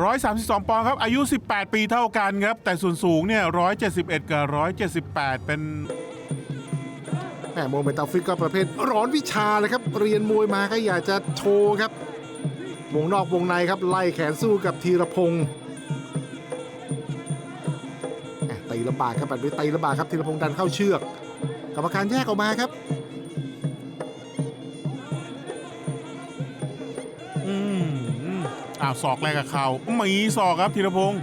132 ปอนด์ครับ อายุ 18 ปีเท่ากันครับ แต่ส่วนสูงเนี่ย 171 กับ 178 เป็น แหมโมเมนตัลฟิกก็ประเภทร้อนวิชาเลยครับ เรียนมวยมาก็อยากจะโชว์ครับ วงนอกวงในครับ ไล่แขนสู้กับธีรพงศ์ตีลำบากครับแบบนี้ตีลำบากครับธีรพงศ์ดันเข้าเชือก กรรมการแยกออกมาครับาวศอกแรกกับเข่ามีศอกครับธีรพงศ์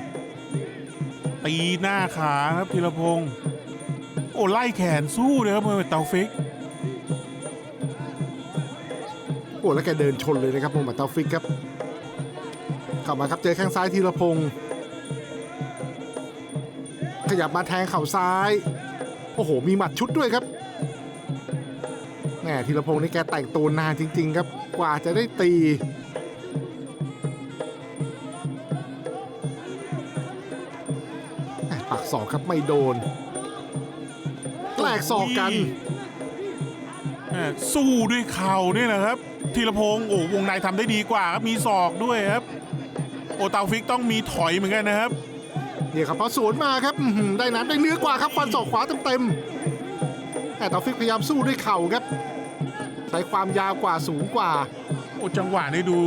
ตีหน้าขาครับธีรพงศ์โอ้ไล่แขนสู้เลยครับเมื่อเตาฟิกโอ้แล้วแกเดินชนเลยนะครับโมเมนตัลฟิกครับเข้ามาครับเจอแข้งซ้ายธีรพงศ์ขยับมาแทงเข่าซ้ายโอ้โหมีหมัดชุดด้วยครับแหมธีรพงศ์นี่แกแต่งตัวนานจริง ๆ ครับกว่าจะได้ตี ศอกครับไม่โดนแลกศอกกันแหม่สู้ด้วยเข่าเนี่ยนะครับธีรพงศ์โอ้วงในทำได้ดีกว่าครับมีศอกด้วยครับ โอเตาฟิกต้องมีถอยเหมือนกันนะครับ เนี่ยครับพอสวนมาครับอื้อหือได้น้ำได้เนื้อกว่าครับฟันศอกขวาเต็มๆแต่ตอฟิกพยายามสู้ด้วยเข่าครับ ใช้ความยาวกว่าสูงกว่า โอ้จังหวะนี้ดู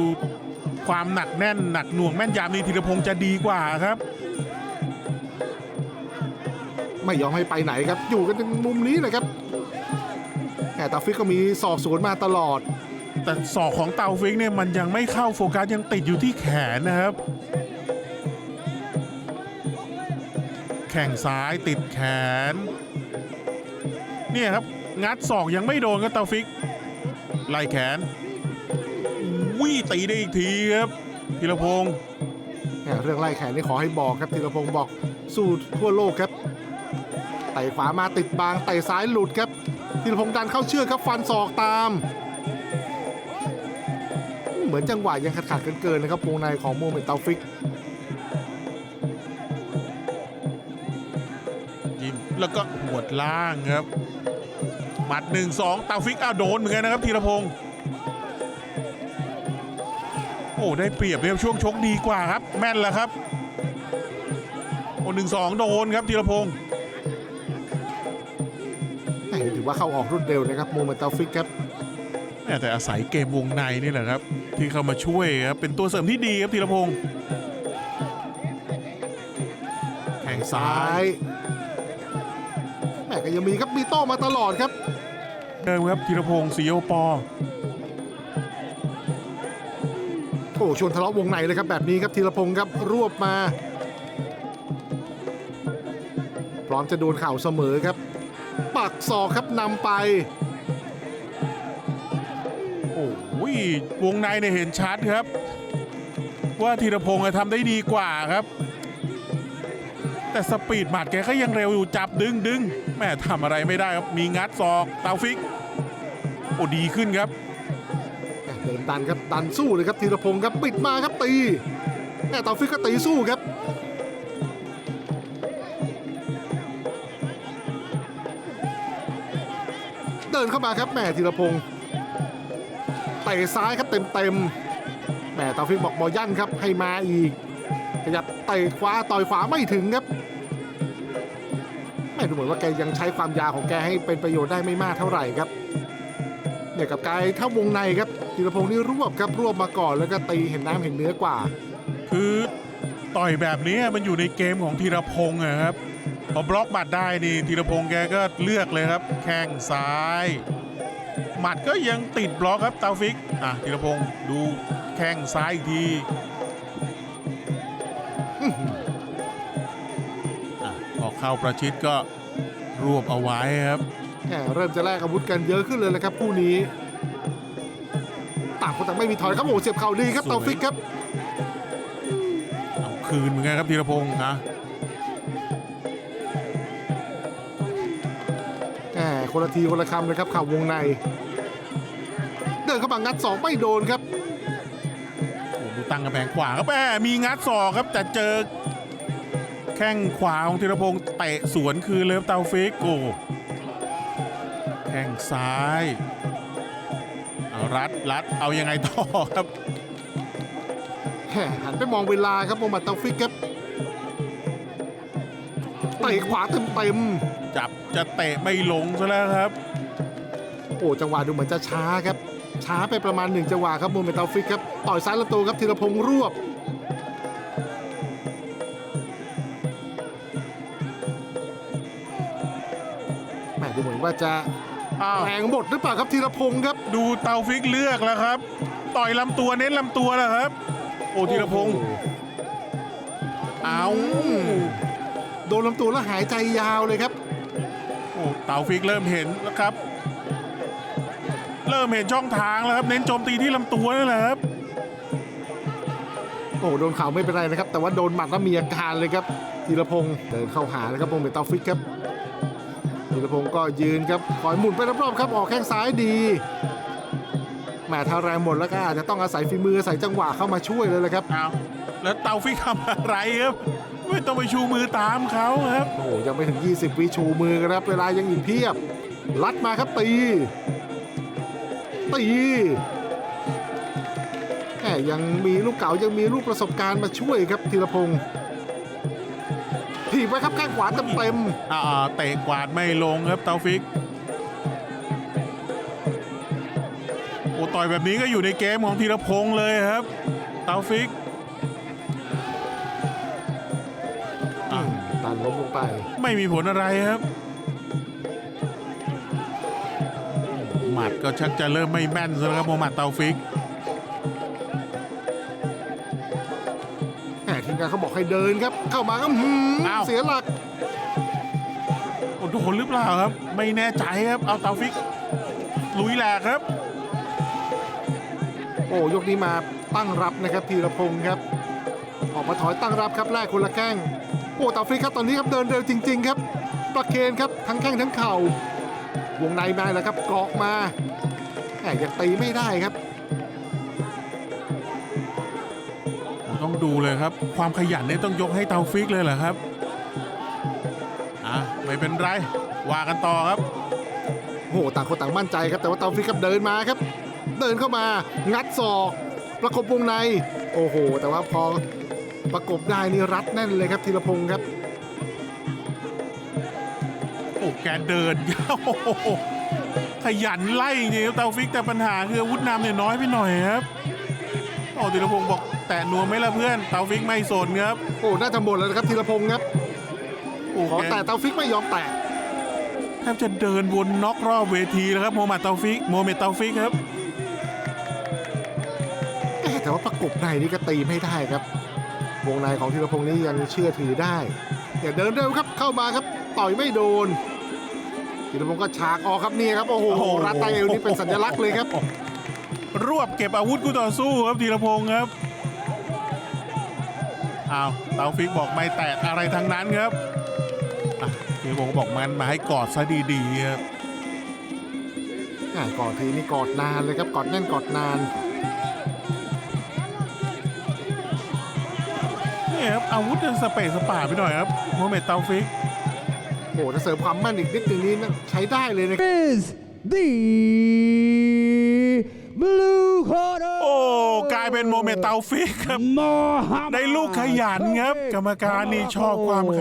ความหนักแน่นหนักหน่วงแม่นยำนี่ธีรพงศ์จะดีกว่าครับ ไม่ยอมให้ไปไหนครับ อยู่กันตรงมุมนี้เลยครับแต่ตอฟิกก็มีศอกสวนมาตลอด แต่ศอกของเตาฟิกเนี่ยมันยังไม่เข้าโฟกัสยังติดอยู่ที่แขนนะครับ แข่งซ้ายติดแขน เนี่ยครับ งัดศอกยังไม่โดนก็เตาฟิกไล่แขนวิตีได้อีกทีครับธีรพงศ์แหม่เรื่องไล่แขนนี่ขอให้บอกครับธีรพงศ์บอก สู้ทั่วโลกครับ ไต่ขวามาติดบางไต่ซ้ายหลุดครับธีรพงศ์ดันเข้าเชือกครับฟันศอกตาม เหมือนจังหวะยังขาดขาดๆเกินๆนะครับวงในของโมเมนต์เตาฟิกยิ้มแล้วก็หัวดล่างครับหมัดหนึ่งสองเตาฟิกอ้าวโดนเหมือนกันนะครับธีรพงศ์โอ้ได้เปรียบเรียบช่วงชกดีกว่าครับ แม่นแล้วครับโอ้หนึ่งสองโดนครับธีรพงศ์ แหม่ถือว่าเข้าออกรวดเร็วนะครับโมเมนต์เตาฟิกครับแม่แต่อาศัยเกมวงในนี่แหละครับ ที่เข้ามาช่วยครับเป็นตัวเสริมที่ดีครับธีรพงศ์แข่งซ้าซ้ายยแหม่ก็ยังมีครับมีโต้มาตลอดครับเดิมครับธีรพงศ์สีโอปอโอ้ชวนทะเลาะวงในเลยครับแบบนี้ครับธีรพงศ์ครับรวบมา พร้อมจะโดนเข่าเสมอครับ ปักศอกครับนำไป โอ้ยวงในเนี่ยเห็นชัดครับ ว่าธีรพงศ์ทำได้ดีกว่าครับ แต่สปีดหมัดแกก็ยังเร็วอยู่จับดึงดึงแม่ทำอะไรไม่ได้ครับ มีงัดศอกเตาฟิก โอ้ดีขึ้นครับเดินดันครับดันสู้เลยครับธีรพงศ์ครับปิดมาครับตีแม่เตอฟิกก็ตีสู้ครับ เดินเข้ามาครับแหม่ธีรพงศ์เตะซ้ายครับเต็มเต็มๆแหม่ตอฟิกบอกบอยั่นครับให้มาอีกขยับเตะขวาต่อยขวาไม่ถึงครับแม่ดูเหมือนว่าแกยังใช้ความยาวของแกให้เป็นประโยชน์ได้ไม่มากเท่าไหร่ครับเนี่ยกับกายถ้าวงในครับธีรพงศ์นี่รวบครับรวบมาก่อนแล้วก็ตีเห็นน้ำเห็นเนื้อกว่า คือต่อยแบบนี้มันอยู่ในเกมของธีรพงศ์อะครับ พอบล็อกหมัดได้นี่ธีรพงศ์แกก็เลือกเลยครับ แข้งซ้าย หมัดก็ยังติดบล็อกครับเตาฟิกอะธีรพงศ์ดูแข้งซ้ายอีกทีอะพอเข้าประชิดก็รวบเอาไว้ครับแหมเริ่มจะแลกอาวุธกันเยอะขึ้นเลยแหละครับคู่นี้ต่างคนต่างไม่มีถอยครับโอ้โหเสียบเข่าดีครับสวยเตาฟิกครับเอาคืนเหมือนกันครับธีรพงศ์นะ คนละทีคนละคำเลยครับเข่าวงใน เดินเข้ามางัดสองไม่โดนครับโอ้ดูตั้งกระแพงขวาครับแหมมีงัดศอกครับแต่เจอ แข้งขวาของธีรพงศ์เตะสวนคืนเลยครับเตาฟิกโอ้แข้งซ้ายเอารัดรัดเอายังไงต่อครับแหมหันไปมองเวลาครับโมฮัมหมัดเตาฟิกครับเตะขวาเต็ม จับจะเตะไม่ลงซะแล้วครับๆโอ้จังหวะดูเหมือนจะช้าครับ ช้าไปประมาณหนึ่งจังหวะครับโมฮัมหมัดเตาฟิกครับต่อยซ้ายลำตัวครับธีรพงษ์รวบแหม่ดูเหมือนว่าจะอ้าวแรงหมดหรือเปล่าครับธีรพงษ์ครับ ดูเตาฟิกเลือกแล้วครับ ต่อยลำตัวเน้นลำตัวแล้วครับ โอ้ธีรพงศ์โอ้โหเอาโดนลำตัวแล้วหายใจยาวเลยครับโอ้ เตาฟิกเริ่มเห็นแล้วครับ เริ่มเห็นช่องทางแล้วครับ เน้นโจมตีที่ลำตัวนั่นแหละครับ โอ้โหโดนเข่าไม่เป็นไรนะครับ แต่ว่าโดนหมัดแล้วมีอาการเลยครับธีรพงศ์เดินเข้าหานะครับโมเมนตาฟิกครับธีรพงศ์ก็ยืนครับคอยหมุนไปรอบๆครับออกแข้งซ้ายดีแหมถ้าแรงหมดแล้วก็อาจจะต้องอาศัยฝีมืออาศัยจังหวะเข้ามาช่วยเลยเลยครับเอาแล้วเตาฟิกทำอะไรครับ ไม่ต้องไปชูมือตามเขาครับ โอ้โหยังไม่ถึง 20 วิชูมือกันครับ เวลายังอีกเพียบ ลัดมาครับตี ตีแหมยังมีลูกเก่ายังมีลูกประสบการณ์มาช่วยครับธีรพงศ์ถีบไว้ครับแข้งขวาเต็มอ่าเตะกวาดไม่ลงครับเตาฟิก โอ้ต่อยแบบนี้ก็อยู่ในเกมของธีรพงศ์เลยครับ เตาฟิก ล้มลงไป ไม่มีผลอะไรครับ หมัดก็ชักจะเริ่มไม่แม่นซะแล้วครับโมฮัมหมัดเตาฟิกแหมทีมงานเขาบอกให้เดินครับ เข้ามาก็หืมอ้าว เสียหลัก โอ้โดนหรือเปล่าครับ ไม่แน่ใจครับ เอาเตาฟิก ลุยแหลกครับ โอ้ยกนี้มาตั้งรับนะครับธีรพงศ์ครับ ออกมาถอยตั้งรับครับแรกคนละแข้ง โอ้ตาฟริกครับตอนนี้ครับเดินเร็วจริง ๆ ครับ ประเคนครับทั้งแข้งทั้งเข่าวงในมาแล้วครับเกาะมาแหมยังตีไม่ได้ครับต้องดูเลยครับ ความขยันเนี่ยต้องยกให้เตาฟิกเลยเหรอครับอะไม่เป็นไรว่ากันต่อครับโอ้โหต่างคนต่างมั่นใจครับแต่ว่าเตาฟริกครับเดินมาครับ เดินเข้ามางัดศอกประกบวงใน โอ้โห แต่ว่าพอ ประกบได้นี่รัดแน่นเลยครับธีรพงศ์ครับ โอ้แกเดินยาวโอ้โหขยันไล่จริงๆครับเตาฟิกแต่ปัญหาคืออาวุธนำเนี่ยน้อยไปหน่อยครับโอ้ธีรพงศ์บอกแตะนัวไหม่ละเพื่อนเตาฟิกไม่สนครับโอ้น่าจะหมดแล้วนะครับธีรพงศ์ครับโอ้ขอแก แต่เตาฟิกไม่ยอมแตะแทบจะเดินวนน็อกรอบเวทีแล้วครับโมฮัมหมัดเตาฟิกโมฮัมเหม็ดเตาฟิกครับ เอ๊ะแต่ว่าประกบในนี่ก็ตีไม่ได้ครับ วงในของธีรพงศ์นี่ยังเชื่อถือได้อย่าเดินเร็วครับเข้ามาครับต่อยไม่โดนธีรพงศ์ก็ฉากออกครับนี่ครับโอ้โหโอ้โหรัดไตเอวนี่เป็นสัญลักษณ์เลยครับ รวบเก็บอาวุธคู่ต่อสู้ครับธีรพงศ์ครับอ้าวเตาฟิกบอกไม่แตะอะไรทั้งนั้นครับอะธีรพงศ์บอกมันมาให้กอดซะดีๆครับอ่ากอดทีนี่กอดนานเลยครับกอดแน่นกอดนาน นี่ครับอาวุธยังสเปซสปาไปหน่อยครับโมฮัมเหม็ดเตาฟิกโอ้โหถ้าเสริมความแม่นอีกนิดนึงนี้นะใช้ได้เลยนะครับ is the blue corner โอ้กลายเป็นโมเมนต์เตาฟิกครับ Muhammad ได้ลูกขยันครับ กรรมการนี่ชอบความข